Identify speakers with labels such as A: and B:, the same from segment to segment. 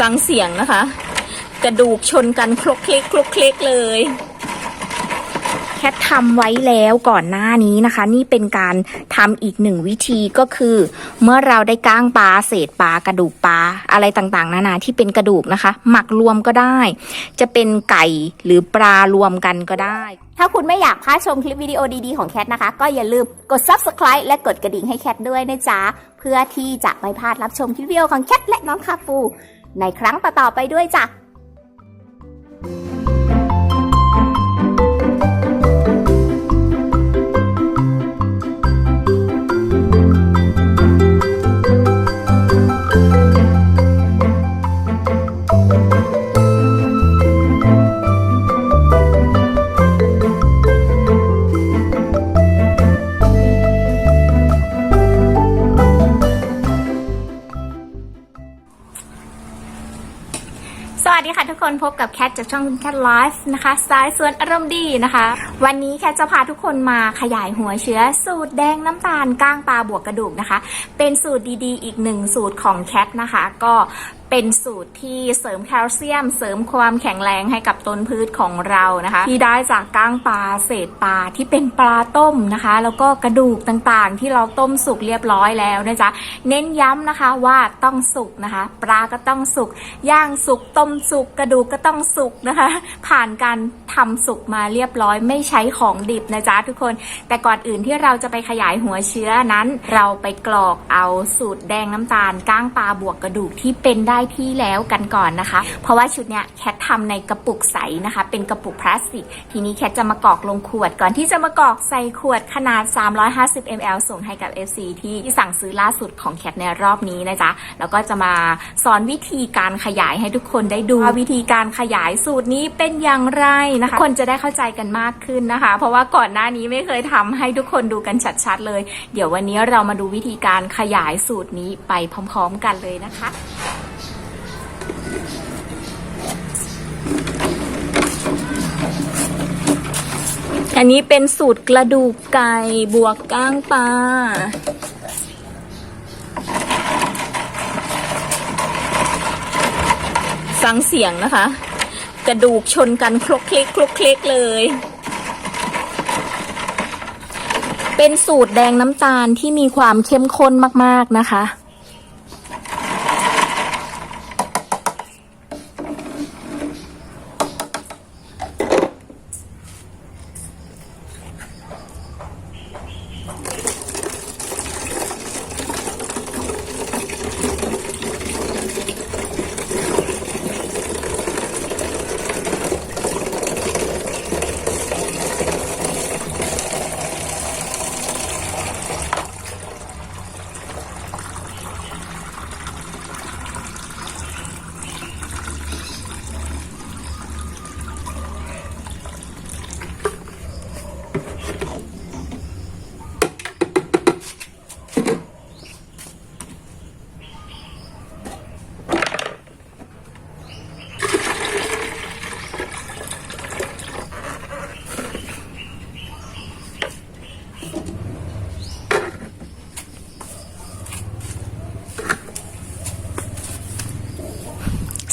A: ฟังเสียงนะคะ กระดูกชนกันคลกเคล็กคลกเคล็กเลย
B: แคททำไว้แล้วก่อนหน้านี้นะคะ นี่เป็นการทำอีกหนึ่งวิธีก็คือ เมื่อเราได้ก้างปลาเศษปลากระดูกปลาอะไรต่างๆ นานาที่เป็นกระดูกนะคะ หมักรวมก็ได้ จะเป็นไก่หรือปลารวมกันก็ได้
C: ถ้าคุณไม่อยากพลาดชมคลิปวิดีโอดีๆของแคทนะคะ ก็อย่าลืมกด subscribe และกดกระดิ่งให้แคทด้วยนะจ๊ะ เพื่อที่จะไม่พลาดรับชมคลิปวิดีโอของแคทและน้องคาปู ในครั้งต่อๆไปด้วยจ้ะ
B: สวัสดีค่ะทุกคนพบกับแคทจากช่องแคทไลฟ์นะคะสายสวนอารมณ์ดีนะคะ วันนี้แคทจะพาทุกคนมาขยายหัวเชื้อ สูตรแดงน้ำตาลก้างปลาบวกกระดูกนะคะ เป็นสูตรดีๆ อีกหนึ่งสูตรของแคทนะคะ ก็เป็นสูตรที่เสริมแคลเซียม เสริมความแข็งแรงให้กับต้นพืชของเรานะคะ ที่ได้จากก้างปลาเศษปลาที่เป็นปลาต้มนะคะ แล้วก็กระดูกต่างๆ ที่เราต้มสุกเรียบร้อยแล้วนะจ๊ะเน้นย้ำนะคะว่าต้องสุกนะคะ ปลาก็ต้องสุกย่างสุกต้มสุกกระดูกก็ต้องสุกนะคะ ผ่านการทำสุกมาเรียบร้อยไม่ใช้ของดิบนะจ๊ะทุกคน แต่ก่อนอื่นที่เราจะไปขยายหัวเชื้อนั้น เราไปกรอกเอาสูตรแดงน้ำตาลก้างปลาบวกกระดูกที่เป็นได้ได้ที่แล้วกันก่อนนะคะ เพราะว่าชุดเนี้ยแคททำในกระปุกใสนะคะ เป็นกระปุกพลาสติก ทีนี้แคทจะมากรอกลงขวด ก่อนที่จะมากรอกใส่ขวดขนาด 350 ml ส่งให้กับ FC ที่ที่สั่งซื้อล่าสุดของแคทในรอบนี้นะจ๊ะ แล้วก็จะมาสอนวิธีการขยายให้ทุกคนได้ดูว่าวิธีการขยายสูตรนี้เป็นอย่างไรนะคะ คนจะได้เข้าใจกันมากขึ้นนะคะ เพราะว่าก่อนหน้านี้ไม่เคยทำให้ทุกคนดูกันชัดๆเลย เดี๋ยววันนี้เรามาดูวิธีการขยายสูตรนี้ไปพร้อม ๆ กันเลยนะคะ
A: อันนี้เป็นสูตรกระดูกไก่บวกก้างปลาฟังเสียงนะคะ กระดูกชนกันคลกคล็กคลกคล็กเลย เป็นสูตรแดงน้ำตาลที่มีความเข้มข้นมากๆนะคะ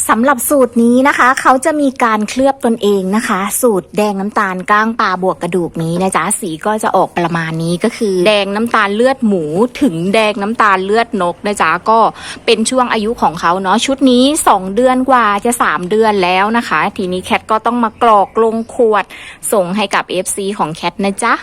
B: สำหรับสูตรนี้นะคะ เขาจะมีการเคลือบตนเองนะคะ สูตรแดงน้ำตาลก้างปลาบวกกระดูกนี้นะจ๊ะสีก็จะออกประมาณนี้ก็คือ แดงน้ำตาลเลือดหมูถึงแดงน้ำตาลเลือดนกนะจ๊ะก็เป็นช่วงอายุของเขาเนาะชุดนี้ 2 เดือนกว่าจะ 3 เดือนแล้วนะคะ ทีนี้แคทก็ต้องมากรอกลงขวด ส่งให้กับ FC ของแคทนะจ๊ะ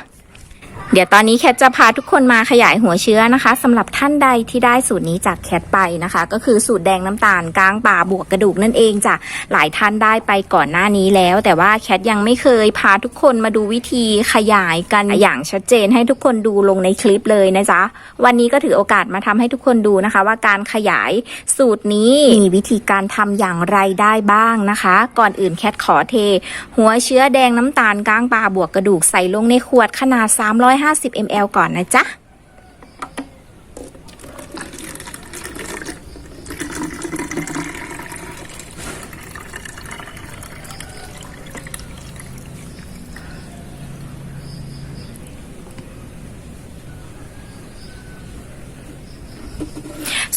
B: เดี๋ยวตอนนี้แคทจะพาทุกคนมาขยายหัวเชื้อนะคะสำหรับท่านใดที่ได้สูตรนี้จากแคทไปนะคะ ก็คือสูตรแดงน้ำตาลก้างปลาบวกกระดูกนั่นเองจ้ะหลายท่านได้ไปก่อนหน้านี้แล้ว แต่ว่าแคทยังไม่เคยพาทุกคนมาดูวิธีขยายกันอย่างชัดเจนให้ทุกคนดูลงในคลิปเลยนะจ๊ะวันนี้ก็ถือโอกาสมาทำให้ทุกคนดูนะคะ ว่าการขยายสูตรนี้มีวิธีการทำอย่างไรได้บ้างนะคะ ก่อนอื่นแคทขอเท หัวเชื้อแดงน้ำตาลก้างปลาบวกกระดูกใส่ลงในขวดขนาด350 ml ก่อนนะจ๊ะ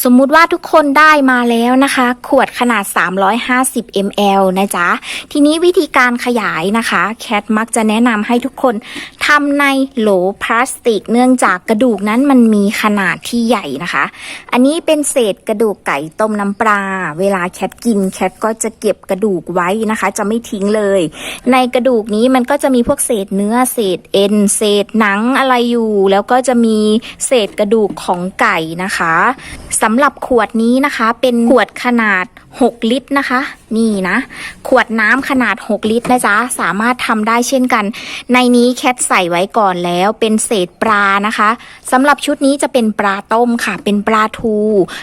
A: สมมุติว่าทุกคนได้มาแล้วนะคะ ขวดขนาด 350 ml นะจ๊ะ ทีนี้วิธีการขยายนะคะ แคทมักจะแนะนำให้ทุกคนทำในโหลพลาสติก เนื่องจากกระดูกนั้นมันมีขนาดที่ใหญ่นะคะ อันนี้เป็นเศษกระดูกไก่ต้มน้ำปลา เวลาแคทกินแคทก็จะเก็บกระดูกไว้นะคะ จะไม่ทิ้งเลย ในกระดูกนี้มันก็จะมีพวกเศษเนื้อเศษเอ็นเศษหนังอะไรอยู่ แล้วก็จะมีเศษกระดูกของไก่นะคะสำำหรับขวดนี้นะคะ เป็นขวดขนาด 6 ลิตรนะคะ นี่นะ ขวดน้ำขนาด 6 ลิตรนะจ๊ะ สามารถทำได้เช่นกัน ในนี้แคทใส่ไว้ก่อนแล้ว เป็นเศษปลานะคะสำหรับชุดนี้จะเป็นปลาต้มค่ะ เป็นปลาทู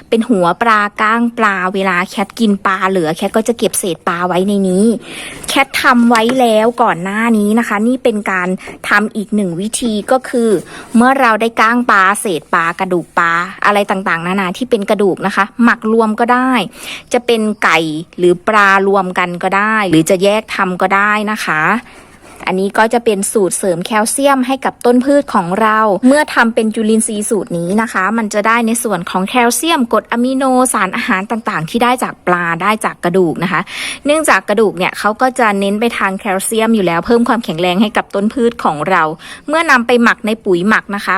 A: เป็นหัวปลาก้างปลา เวลาแคทกินปลาเหลือแคทก็จะเก็บเศษปลาไว้ในนี้ แคททำไว้แล้วก่อนหน้านี้นะคะ นี่เป็นการทำอีกหนึ่งวิธีก็คือ เมื่อเราได้ก้างปลาเศษปลากระดูกปลาอะไรต่างๆ นานาที่เป็นกระดูกนะคะ หมักรวมก็ได้ จะเป็นไก่หรือปลารวมกันก็ได้ หรือจะแยกทำก็ได้นะคะ อันนี้ก็จะเป็นสูตรเสริมแคลเซียมให้กับต้นพืชของเรา เมื่อทำเป็นจุลินทรีย์สูตรนี้นะคะ มันจะได้ในส่วนของแคลเซียมกรดอะมิโนสารอาหารต่างๆ ที่ได้จากปลาได้จากกระดูกนะคะ เนื่องจากกระดูกเนี่ยเขาก็จะเน้นไปทางแคลเซียมอยู่แล้วเพิ่มความแข็งแรงให้กับต้นพืชของเรา เมื่อนำไปหมักในปุ๋ยหมักนะคะ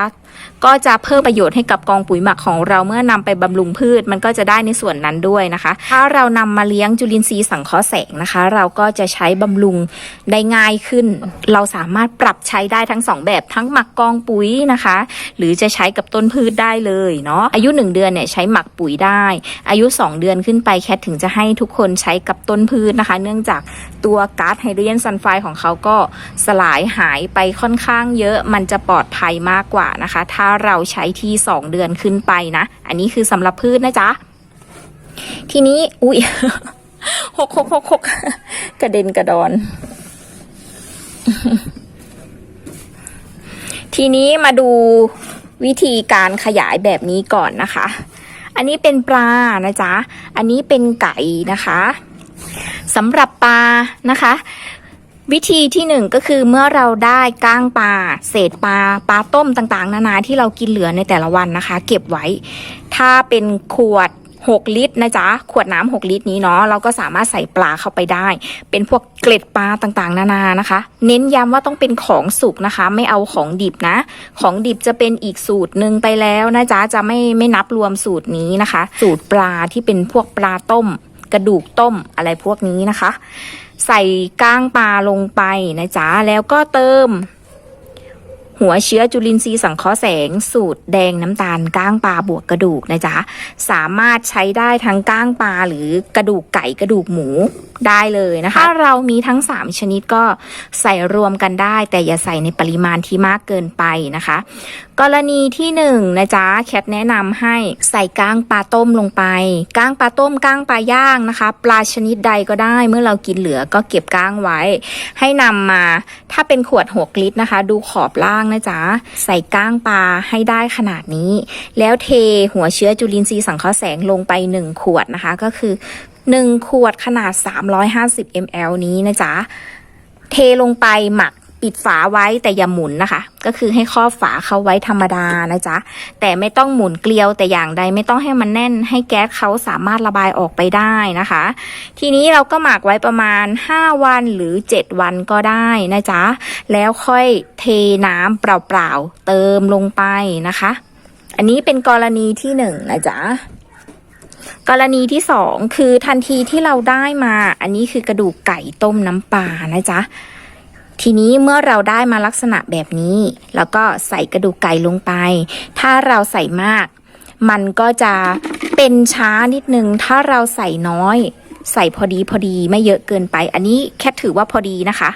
A: ก็จะเพิ่มประโยชน์ให้กับกองปุ๋ยหมักของเราเมื่อนำไปบำรุงพืช มันก็จะได้ในส่วนนั้นด้วยนะคะ ถ้าเรานำมาเลี้ยงจุลินทรีย์สังเคราะห์แสงนะคะ เราก็จะใช้บำรุงได้ง่ายขึ้น เราสามารถปรับใช้ได้ทั้งสองแบบทั้งหมักกองปุ๋ยนะคะ หรือจะใช้กับต้นพืชได้เลยเนาะอายุ 1 เดือนเนี่ยใช้หมักปุ๋ยได้ อายุ 2 เดือนขึ้นไปแคทถึงจะให้ทุกคนใช้กับต้นพืชนะคะ เนื่องจากตัวก๊าซไฮโดรเจนซัลไฟด์ของเขาก็สลายหายไปค่อนข้างเยอะมันจะปลอดภัยมากกว่านะคะ ถ้าเราใช้ที่ 2 เดือนขึ้นไปนะ อันนี้คือสำหรับพืชนะจ๊ะ ทีนี้ อุ้ยหกหกหกหกกระเด็นกระดอน ทีนี้มาดูวิธีการขยายแบบนี้ก่อนนะคะ อันนี้เป็นปลานะจ๊ะ อันนี้เป็นไก่นะคะสำหรับปลานะคะ วิธีที่หนึ่งก็คือเมื่อเราได้ก้างปลาเศษปลาปลาต้มต่างๆ นานาที่เรากินเหลือในแต่ละวันนะคะ เก็บไว้ ถ้าเป็นขวด 6 ลิตรนะจ๊ะ ขวดน้ำ6ลิตรนี้เนาะเราก็สามารถใส่ปลาเข้าไปได้ เป็นพวกเกล็ดปลาต่างๆ นานานะคะ เน้นย้ำว่าต้องเป็นของสุกนะคะ ไม่เอาของดิบนะ ของดิบจะเป็นอีกสูตรหนึ่งไปแล้วนะจ๊ะจะไม่ไม่นับรวมสูตรนี้นะคะ สูตรปลาที่เป็นพวกปลาต้ม กระดูกต้มอะไรพวกนี้นะคะ ใส่ก้างปลาลงไปนะจ๊ะแล้วก็เติม หัวเชื้อจุลินทรีย์สังเคราะห์แสง สูตรแดงน้ำตาลก้างปลาบวกกระดูกนะจ๊ะ สามารถใช้ได้ทั้งก้างปลาหรือกระดูกไก่กระดูกหมูได้เลยนะคะ ถ้าเรามีทั้ง 3 ชนิดก็ใส่รวมกันได้ แต่อย่าใส่ในปริมาณที่มากเกินไปนะคะ กรณีที่1นงนะจ๊ะแคทแนะนำให้ใส่ก้างปลาต้มลงไป ก้างปลาต้มก้างปลาย่างนะคะ ปลาชนิดใดก็ได้ เมื่อเรากินเหลือก็เก็บก้างไว้ ให้นำมาถ้าเป็นขวด6ลิตรนะคะ ดูขอบล่างนะจ๊ะ ใส่ก้างปลาให้ได้ขนาดนี้ แล้วเทหัวเชื้อจุลินทรีย์สังเคราะห์แสงลงไป 1 ขวดนะคะ ก็คือ 1 ขวดขนาด 350 ml นี้นะจ๊ะ เทลงไปหมัก ปิดฝาไว้แต่อย่าหมุนนะคะ ก็คือให้ครอบฝาเขาไว้ธรรมดานะจ๊ะแต่ไม่ต้องหมุนเกลียวแต่อย่างใดไม่ต้องให้มันแน่น ให้แก๊สเขาสามารถระบายออกไปได้นะคะ ทีนี้เราก็หมักไว้ประมาณ 5 วันหรือ 7 วันก็ได้นะจ๊ะแล้วค่อยเทน้ำเปล่าๆเติมลงไปนะคะ อันนี้เป็นกรณีที่หนึ่งนะจ๊ะกรณีที่สองคือทันทีที่เราได้มา อันนี้คือกระดูกไก่ต้มน้ำปลานะจ๊ะ ทีนี้เมื่อเราได้มาลักษณะแบบนี้ แล้วก็ใส่กระดูกไก่ลงไป ถ้าเราใส่มาก มันก็จะเป็นช้านิดนึง ถ้าเราใส่น้อย ใส่พอดีพอดีไม่เยอะเกินไป อันนี้แค่ถือว่าพอดีนะคะ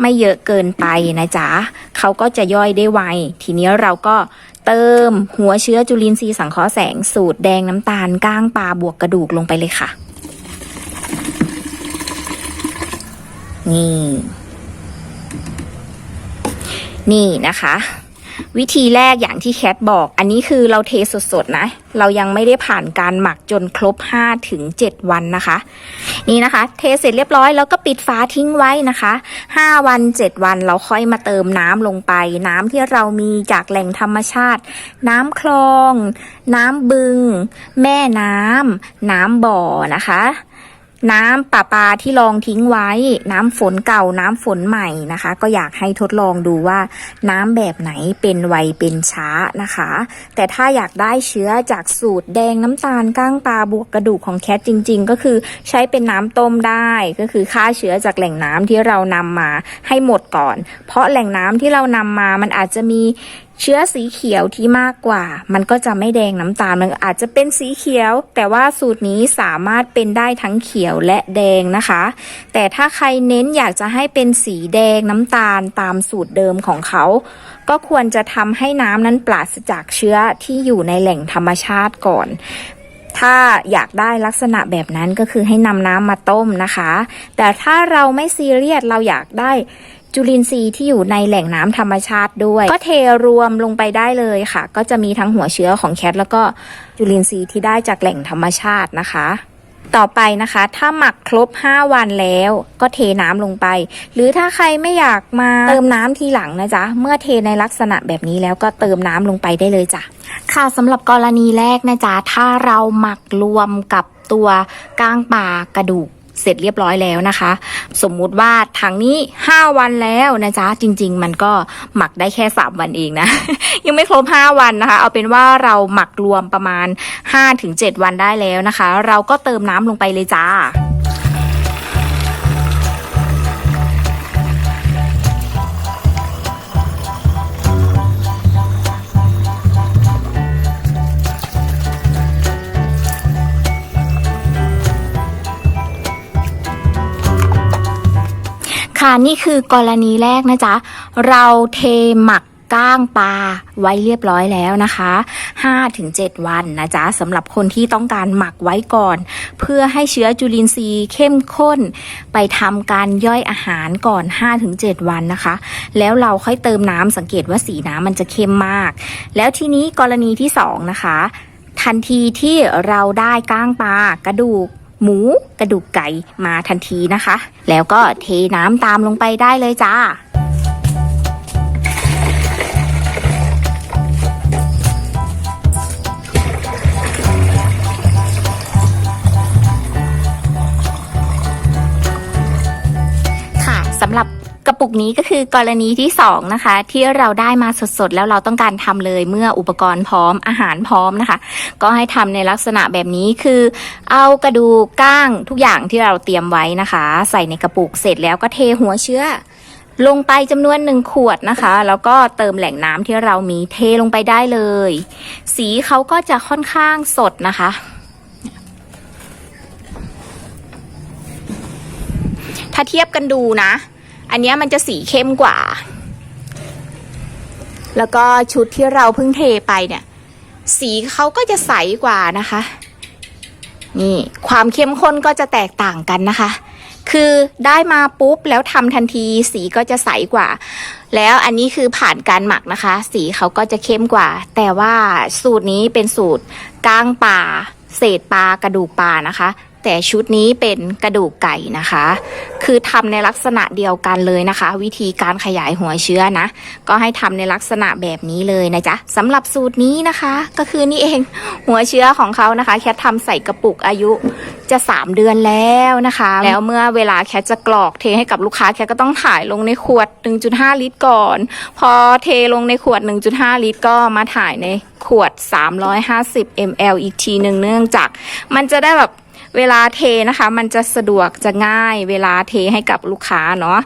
A: ไม่เยอะเกินไปนะจ๊ะเขาก็จะย่อยได้ไว ทีนี้เราก็เติมหัวเชื้อจุลินทรีย์สังเคราะห์แสงสูตรแดงน้ำตาลก้างปลาบวกกระดูกลงไปเลยค่ะ นี่ นี่นะคะ วิธีแรกอย่างที่แคทบอก อันนี้คือเราเทสดๆนะ เรายังไม่ได้ผ่านการหมักจนครบ5ถึง7วันนะคะ นี่นะคะ เทเสร็จเรียบร้อยแล้วก็ปิดฝาทิ้งไว้นะคะ 5 วัน 7 วันเราค่อยมาเติมน้ำลงไป น้ำที่เรามีจากแหล่งธรรมชาติ น้ำคลอง น้ำบึง แม่น้ำน้ำบ่อนะคะ น้ำประปาที่ลองทิ้งไว้ น้ำฝนเก่าน้ำฝนใหม่นะคะ ก็อยากให้ทดลองดูว่าน้ำแบบไหนเป็นไวเป็นช้านะคะ แต่ถ้าอยากได้เชื้อจากสูตรแดงน้ำตาลก้างปลาบวกกระดูกของแคทจริง ๆ ก็คือใช้เป็นน้ำต้มได้ก็คือฆ่าเชื้อจากแหล่งน้ำที่เรานำมาให้หมดก่อน เพราะแหล่งน้ำที่เรานำมามันอาจจะมี เชื้อสีเขียวที่มากกว่า มันก็จะไม่แดงน้ำตาลมันอาจจะเป็นสีเขียว แต่ว่าสูตรนี้สามารถเป็นได้ทั้งเขียวและแดงนะคะ แต่ถ้าใครเน้นอยากจะให้เป็นสีแดงน้ำตาลตามสูตรเดิมของเขา ก็ควรจะทำให้น้ำนั้นปราศจากเชื้อที่อยู่ในแหล่งธรรมชาติก่อนถ้าอยากได้ลักษณะแบบนั้นก็คือให้นำน้ำมาต้มนะคะ แต่ถ้าเราไม่ซีเรียสเราอยากได้ จุลินทรีย์ที่อยู่ในแหล่งน้ำธรรมชาติด้วย ก็เทรวมลงไปได้เลยค่ะ ก็จะมีทั้งหัวเชื้อของแคทแล้วก็จุลินทรีย์ที่ได้จากแหล่งธรรมชาตินะคะต่อไปนะคะ ถ้าหมักครบ 5 วันแล้วก็เทน้ำลงไป หรือถ้าใครไม่อยากมาเติมน้ำทีหลังนะจ๊ะ เมื่อเทในลักษณะแบบนี้แล้วก็เติมน้ำลงไปได้เลยจ้ะ ค่ะสำหรับกรณีแรกนะจ๊ะ ถ้าเราหมักรวมกับตัวก้างปลากระดูก เสร็จเรียบร้อยแล้วนะคะ สมมุติว่าถังนี้ 5 วันแล้วนะจ๊ะ จริง ๆ มันก็หมักได้แค่ 3 วันเองนะ ยังไม่ครบ 5 วันนะคะ เอาเป็นว่าเราหมักรวมประมาณ 5-7 วันได้แล้วนะคะ เราก็เติมน้ำลงไปเลยจ้า ค่ะนี่คือกรณีแรกนะจ๊ะ เราเทหมักก้างปลาไว้เรียบร้อยแล้วนะคะ5-7 วันนะจ๊ะสำหรับคนที่ต้องการหมักไว้ก่อน เพื่อให้เชื้อจุลินทรีย์เข้มข้น ไปทำการย่อยอาหารก่อน 5-7 วันนะคะ แล้วเราค่อยเติมน้ำสังเกตว่าสีน้ำมันจะเข้มมาก แล้วทีนี้กรณีที่ 2 นะคะ ทันทีที่เราได้ก้างปลากระดูก หมู กระดูกไก่มาทันทีนะคะ แล้วก็เทน้ำตามลงไปได้เลยจ้าค่ะสำหรับ กระปุกนี้ก็คือกรณีที่สองนะคะที่เราได้มาสดๆ แล้วเราต้องการทำเลยเมื่ออุปกรณ์พร้อมอาหารพร้อมนะคะ ก็ให้ทำในลักษณะแบบนี้คือ เอากระดูกก้างทุกอย่างที่เราเตรียมไว้นะคะ ใส่ในกระปุกเสร็จแล้วก็เทหัวเชื้อลงไปจำนวนหนึ่งขวดนะคะ แล้วก็เติมแหล่งน้ำที่เรามีเทลงไปได้เลย สีเขาก็จะค่อนข้างสดนะคะ ถ้าเทียบกันดูนะ อันนี้มันจะสีเข้มกว่า แล้วก็ชุดที่เราเพิ่งเทไปเนี่ย สีเขาก็จะใสกว่านะคะ นี่ความเข้มข้นก็จะแตกต่างกันนะคะ คือได้มาปุ๊บแล้วทำทันทีสีก็จะใสกว่า แล้วอันนี้คือผ่านการหมักนะคะ สีเขาก็จะเข้มกว่า แต่ว่าสูตรนี้เป็นสูตรก้างปลาเศษปลากระดูกปลานะคะ แต่ชุดนี้เป็นกระดูกไก่นะคะ คือทำในลักษณะเดียวกันเลยนะคะ วิธีการขยายหัวเชื้อนะ ก็ให้ทำในลักษณะแบบนี้เลยนะจ๊ะสำหรับสูตรนี้นะคะ ก็คือนี่เองหัวเชื้อของเขานะคะ แค่ทำใส่กระปุกอายุจะ 3 เดือนแล้วนะคะ แล้วเมื่อเวลาแคทจะกรอกเทให้กับลูกค้าแคทก็ต้องถ่ายลงในขวด 1.5 ลิตรก่อน พอเทลงในขวด 1.5 ลิตรก็มาถ่ายในขวด 350 ml อีกทีหนึ่งเนื่องจาก มันจะได้แบบ เวลาเทนะคะ มันจะสะดวกจะง่ายเวลาเทให้กับลูกค้าเนาะ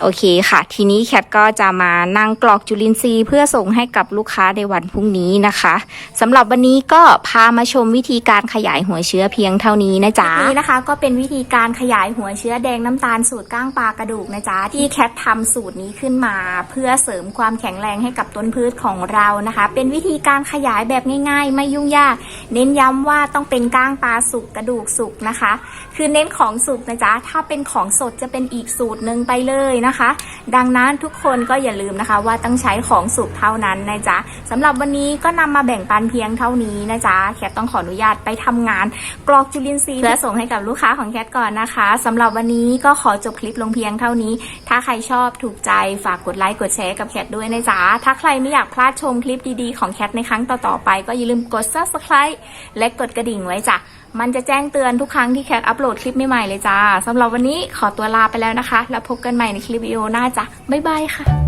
A: โอเคค่ะ ทีนี้แคทก็จะมานั่งกรอกจุลินทรีย์เพื่อส่งให้กับลูกค้าในวันพรุ่งนี้นะคะสำหรับวันนี้ก็พามาชมวิธีการขยายหัวเชื้อเพียงเท่านี้นะจ๊ะ
B: นี้นะคะ ก็เป็นวิธีการขยายหัวเชื้อแดงน้ำตาลสูตรก้างปลากระดูกนะจ๊ะที่แคททำสูตรนี้ขึ้นมา เพื่อเสริมความแข็งแรงให้กับต้นพืชของเรานะคะ เป็นวิธีการขยายแบบง่าย ๆ ไม่ยุ่งยาก เน้นย้ำว่าต้องเป็นก้างปลาสุกกระดูกสุกนะคะ คือเน้นของสุกนะจ๊ะถ้าเป็นของสดจะเป็นอีกสูตรหนึ่งไปเลยนะนะคะ ดังนั้นทุกคนก็อย่าลืมนะคะ ว่าต้องใช้ของสุกเท่านั้นนะจ๊ะสำหรับวันนี้ก็นำมาแบ่งปันเพียงเท่านี้นะจ๊ะแคทต้องขออนุญาตไปทำงาน กรอกจุลินทรีย์เพื่อส่งให้กับลูกค้าของแคทก่อนนะคะสำหรับวันนี้ก็ขอจบคลิปลงเพียงเท่านี้ ถ้าใครชอบถูกใจฝากกดไลค์กดแชร์กับแคทด้วยนะจ๊ะถ้าใครไม่อยากพลาดชมคลิปดีๆของแคทในครั้งต่อๆไป ก็อย่าลืมกด subscribe และกดกระดิ่งไว้จ้ะ มันจะแจ้งเตือนทุกครั้งที่แคทอัปโหลดคลิปใหม่ๆเลยจ้าสำหรับวันนี้ขอตัวลาไปแล้วนะคะ แล้วพบกันใหม่ในคลิปวิดีโอหน้าจ้ะบ๊ายบายค่ะ